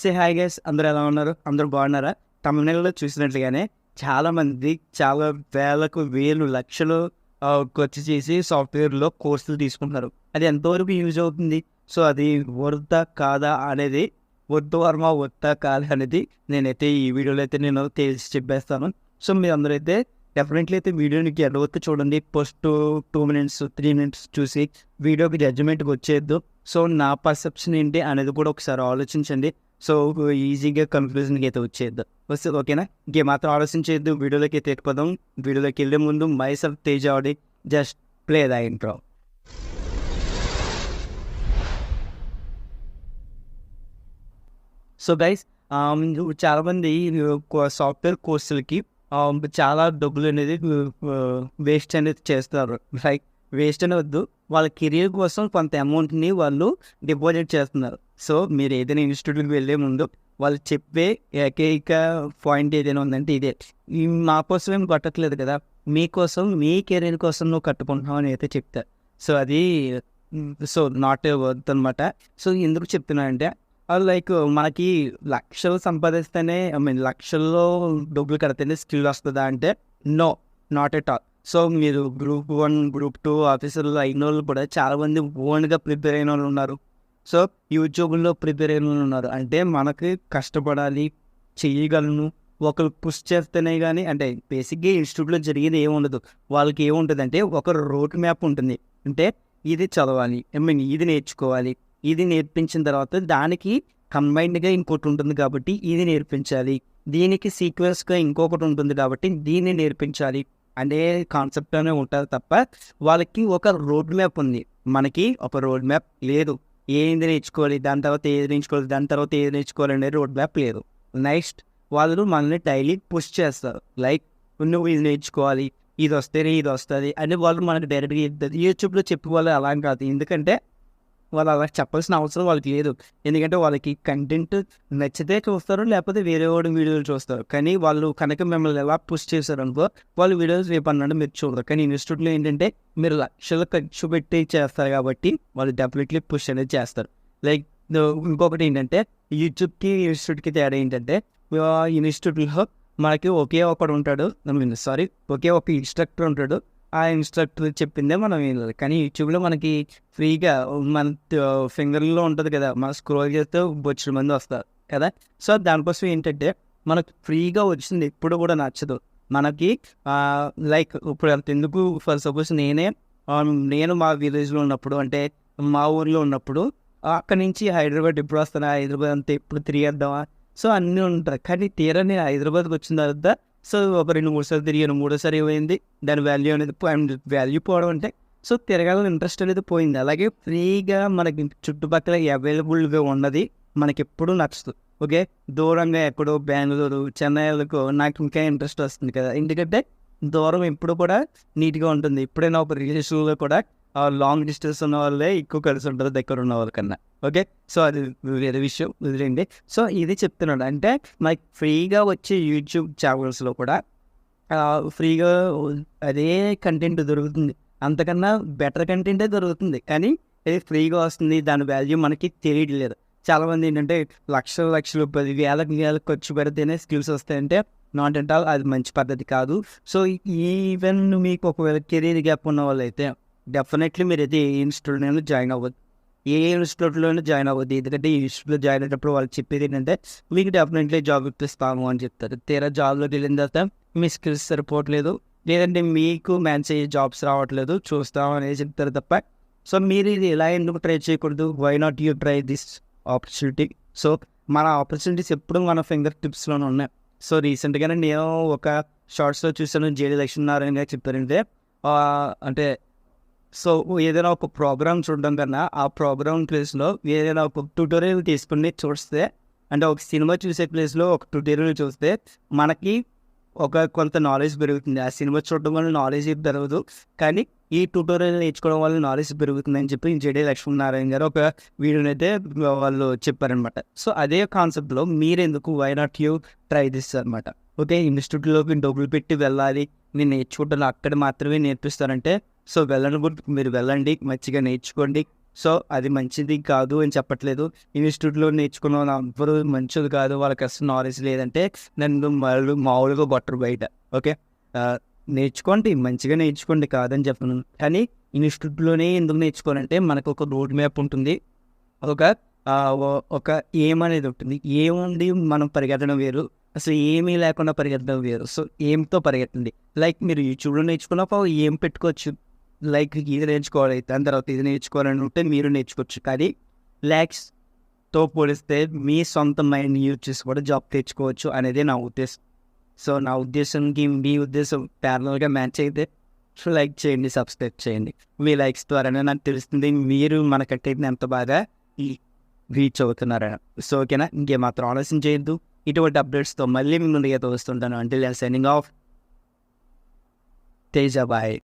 Say hi guys అందరూ ఎలా ఉన్నారు? అందరూ బాగున్నారా? తమిళనాడులో చూసినట్లుగానే చాలామంది చాలా వేలకు వేలు లక్షలు ఖర్చు చేసి సాఫ్ట్వేర్లో కోర్సులు తీసుకుంటున్నారు. అది ఎంతవరకు యూజ్ అవుతుంది? సో అది వర్త కాదా అనేది వద్దు వర్మ వద్దా కాదా అనేది నేనైతే ఈ వీడియోలో అయితే నేను తెలిసి చెప్పేస్తాను. సో మీరు అందరూ అయితే డెఫినెట్లీ అయితే వీడియోని ఎడవద్దు చూడండి. First two minutes three minutes చూసి వీడియోకి జడ్జిమెంట్కి వచ్చేద్దు సో నా పర్సెప్షన్ ఏంటి అనేది కూడా ఒకసారి ఆలోచించండి. సో ఈజీగా కన్క్లూజన్కి అయితే వచ్చేద్దు. వస్తే ఓకేనా? ఇంకేమాత్రం ఆలోచించేద్దు. వీడియోలోకి అయితే ఎక్కిపోదాం. వీడియోలోకి వెళ్ళే ముందు myself Tej Audi just play the intro so guys చాలామంది సాఫ్ట్వేర్ కోర్సులకి చాలా డబ్బులు అనేది వేస్ట్ అనేది చేస్తారు. లైక్ వేస్ట్ అనే వద్దు. వాళ్ళ కెరీర్ కోసం కొంత అమౌంట్ని వాళ్ళు డిపాజిట్ చేస్తున్నారు. సో మీరు ఏదైనా ఇన్స్టిట్యూట్కి వెళ్ళే ముందు వాళ్ళు చెప్పే ఏకైక పాయింట్ ఏదైనా ఉందంటే ఇదే. మా కోసం ఏం కట్టట్లేదు కదా. మీకోసం మీ కెరీర్ కోసం నువ్వు కట్టుకుంటున్నావు అని అయితే చెప్తారు సో అది సో నాట్ వర్త్ అనమాట సో ఎందుకు చెప్తున్నా అంటే లైక్ మనకి లక్షలు సంపాదిస్తేనే ఐ మీన్ లక్షల్లో డబ్బులు కడితేనే స్కిల్ వస్తుందా అంటే no not at all so మీరు గ్రూప్ వన్ గ్రూప్ టూ ఆఫీసర్లు అయిన వాళ్ళు కూడా చాలామంది ఓన్గా ప్రిపేర్ అయిన వాళ్ళు ఉన్నారు. సో యూట్యూబ్లో ప్రిపేర్ అయిన వాళ్ళు ఉన్నారు. అంటే మనకి కష్టపడాలి చేయగలను ఒకరు పుష్ చేస్తేనే కానీ అంటే బేసిక్గా ఇన్స్టిట్యూట్లో జరిగేది ఏముండదు వాళ్ళకి ఏముంటుంది అంటే ఒక రోడ్ మ్యాప్ ఉంటుంది. అంటే ఇది చదవాలి ఐ మీన్ ఇది నేర్చుకోవాలి ఇది నేర్పించిన తర్వాత దానికి కంబైన్డ్గా ఇంకోటి ఉంటుంది కాబట్టి ఇది నేర్పించాలి. దీనికి సీక్వెన్స్గా ఇంకొకటి ఉంటుంది కాబట్టి దీన్ని నేర్పించాలి. అనే కాన్సెప్ట్ అనే తప్ప వాళ్ళకి ఒక రోడ్ మ్యాప్ ఉంది. మనకి ఒక రోడ్ మ్యాప్ లేదు. ఏంది నేర్చుకోవాలి? దాని తర్వాత ఏది నేర్చుకోవాలి? దాని తర్వాత ఏది నేర్చుకోవాలి అనే రోడ్ మ్యాప్ లేదు. నెక్స్ట్ వాళ్ళు మనల్ని డైలీ పుష్ చేస్తారు. లైక్ నువ్వు ఇది నేర్చుకోవాలి. ఇది వస్తేనే ఇది వస్తుంది అని వాళ్ళు మనకి డైరెక్ట్గా యూట్యూబ్లో యూట్యూబ్లో చెప్పుకోవాలి అలా కాదు. ఎందుకంటే వాళ్ళు అలా చెప్పాల్సిన అవసరం వాళ్ళకి లేదు. ఎందుకంటే వాళ్ళకి కంటెంట్ నచ్చితే చూస్తారు లేకపోతే వేరే వాడు వీడియోలు చూస్తారు. కానీ వాళ్ళు కనుక మిమ్మల్ని ఎలా పుష్ చేశారనుకో వాళ్ళు వీడియోస్ రేపు అన్నాడు మీరు చూడరు. కానీ ఇన్స్టిట్యూట్లో ఏంటంటే మీరు లక్షలు ఖర్చు పెట్టి చేస్తారు కాబట్టి వాళ్ళు డెఫినెట్లీ పుష్ అనేది చేస్తారు. లైక్ ఇంకొకటి ఏంటంటే యూట్యూబ్కి ఇన్స్టిట్యూట్కి తేడా ఏంటంటే ఇన్స్టిట్యూట్లో మనకి ఒకే ఒకడు ఉంటాడు. సారీ ఒకే ఒక ఇన్స్ట్రక్టర్ ఉంటాడు. ఆ ఇన్స్ట్రక్టర్ చెప్పిందే మనం వినాలి. కానీ యూట్యూబ్లో మనకి ఫ్రీగా మన ఫింగర్లో ఉంటుంది కదా మనం స్క్రోల్ చేస్తే బొచ్చిన మంది వస్తారు కదా. సో దానికోసం ఏంటంటే మనకు ఫ్రీగా వచ్చింది ఎప్పుడు కూడా నచ్చదు. మనకి లైక్ ఇప్పుడు అంత ఎందుకు ఫర్ సపోజ్ నేనే నేను మా విలేజ్లో ఉన్నప్పుడు అంటే మా ఊర్లో ఉన్నప్పుడు అక్కడి నుంచి హైదరాబాద్ ఎప్పుడు వస్తానా హైదరాబాద్ అంతా ఎప్పుడు తిరిగేద్దామా? సో అన్నీ ఉంటాయి. కానీ తీరా నేను హైదరాబాద్కి వచ్చిన తర్వాత సో ఒక రెండు మూడు సార్లు తిరిగాను మూడోసారి ఏమైంది దాని వాల్యూ అనేది వాల్యూ పోవడం అంటే సో తిరగాలని ఇంట్రెస్ట్ అనేది పోయింది. అలాగే ఫ్రీగా మనకి చుట్టుపక్కల అవైలబుల్గా ఉన్నది మనకి ఎప్పుడూ నచ్చుతుంది ఓకే? దూరంగా ఎక్కడో బెంగళూరు చెన్నైలకు నాకు ఇంకా ఇంట్రెస్ట్ వస్తుంది కదా. ఎందుకంటే దూరం ఎప్పుడు కూడా నీట్గా ఉంటుంది. ఎప్పుడైనా ఒక రిలేషన్లో కూడా లాంగ్ డిస్టెన్స్ ఉన్న వాళ్ళే ఎక్కువ కలిసి ఉంటుంది దగ్గర ఉన్న వాళ్ళకన్నా. ఓకే సో అది వేరే విషయం వదిలేండి సో ఇది చెప్తున్నాడు అంటే మనకి ఫ్రీగా వచ్చే యూట్యూబ్ ఛానల్స్లో కూడా ఫ్రీగా అదే కంటెంట్ దొరుకుతుంది అంతకన్నా బెటర్ కంటెంటే దొరుకుతుంది కానీ ఇది ఫ్రీగా వస్తుంది దాని వాల్యూ మనకి తెలియట్లేదు చాలామంది ఏంటంటే లక్షల లక్షలు పది వేలకు వేలకు ఖర్చు పెడితేనే స్కిల్స్ వస్తాయంటే నాట్ అంట్ అది మంచి పద్ధతి కాదు సో ఈవెన్ మీకు ఒకవేళ కెరీర్ గ్యాప్ ఉన్న వాళ్ళైతే డెఫినెట్లీ మీరు అయితే ఏ ఇన్స్టిట్యూట్ జాయిన్ అవ్వద్దు ఏ ఇన్స్టిట్యూట్లోనే జాయిన్ అవ్వద్దు. ఎందుకంటే ఈ ఇన్స్టిట్యూట్లో జాయిన్ అయినప్పుడు వాళ్ళు చెప్పేది ఏంటంటే మీకు డెఫినెట్లీ జాబ్ ఇప్పిస్తాము అని చెప్తారు. తీరా జాబ్లోకి వెళ్ళిన తర్వాత మీ స్కిల్స్ సరిపోవట్లేదు లేదంటే మీకు మ్యాచ్ అయ్యే జాబ్స్ రావట్లేదు. చూస్తాం అనేది చెప్తారు తప్ప సో మీరు ఇది ఎలా ఎందుకు ట్రై చేయకూడదు? Why not you try this opportunity so మన ఆపర్చునిటీస్ ఎప్పుడు మన ఫింగర్ టిప్స్లోనే ఉన్నాయి. సో రీసెంట్గానే నేను ఒక షార్ట్స్లో చూసాను జేడి లక్ష్మీనారాయణ గారు చెప్పారంటే అంటే సో ఏదైనా ఒక ప్రోగ్రామ్ చూడడం కన్నా ఆ ప్రోగ్రామ్ ప్లేస్లో ఏదైనా ఒక ట్యూటోరియల్ తీసుకుని చూస్తే అంటే ఒక సినిమా చూసే ప్లేస్లో ఒక ట్యూటోరియల్ చూస్తే మనకి ఒక కొంత నాలెడ్జ్ పెరుగుతుంది. ఆ సినిమా చూడడం వల్ల నాలెడ్జ్ పెరగదు. కానీ ఈ ట్యూటోరియల్ నేర్చుకోవడం వల్ల నాలెడ్జ్ పెరుగుతుంది అని చెప్పి జడే లక్ష్మీనారాయణ గారు ఒక వీడియోని అయితే వాళ్ళు చెప్పారనమాట సో అదే కాన్సెప్ట్లో మీరెందుకు why not you try this అనమాట ఓకే ఇన్స్టిట్యూట్లోకి డబ్బులు పెట్టి వెళ్ళాలి. నేను నేర్చుకుంటాను అక్కడ మాత్రమే నేర్పిస్తారంటే సో వెళ్ళనుకుంటే మీరు వెళ్ళండి మంచిగా నేర్చుకోండి. సో అది మంచిది కాదు అని చెప్పట్లేదు. ఇన్స్టిట్యూట్లో నేర్చుకున్న వాళ్ళు ఎవ్వరు మంచిది కాదు వాళ్ళకి అసలు నాలెడ్జ్ లేదంటే నన్ను మళ్ళీ మామూలుగా కొట్టరు బయట. ఓకే? నేర్చుకోండి మంచిగా నేర్చుకోండి కాదని చెప్పను. కానీ ఇన్స్టిట్యూట్లోనే ఎందుకు నేర్చుకోవాలంటే మనకు ఒక రోడ్ మ్యాప్ ఉంటుంది. ఒక ఒక ఏం అనేది ఉంటుంది. ఏముంది మనం పరిగెత్తడం వేరు. అసలు ఏమీ లేకుండా పరిగెత్తడం వేరు. సో ఏంతో పరిగెత్తండి. లైక్ మీరు యూట్యూబ్లో నేర్చుకున్నప్పుడు ఏం పెట్టుకోవచ్చు. లైక్ ఇది నేర్చుకోవాలి దాని తర్వాత ఇది నేర్చుకోవాలని ఉంటే మీరు నేర్చుకోవచ్చు. కానీ ల్యాక్స్తో పోలిస్తే మీ సొంత మైండ్ యూజ్ చేసి కూడా జాబ్ తెచ్చుకోవచ్చు అనేది నా ఉద్దేశం. సో నా ఉద్దేశంకి మీ ఉద్దేశం ప్యారల్గా మ్యాచ్ అయితే సో లైక్ చేయండి సబ్స్క్రైబ్ చేయండి. మీ లైక్స్ ద్వారానే నాకు తెలుస్తుంది మీరు మనకంటే ఎంత బాగా రీచ్ అవుతున్నారని. సో ఓకేనా? ఇంకేమాత్రం ఆలోచన చేయొద్దు. ఇటువంటి అప్డేట్స్తో మళ్ళీ మీ ముందుగా వస్తుంటాను. అంటే సెండింగ్ ఆఫ్ తేజ బాయ్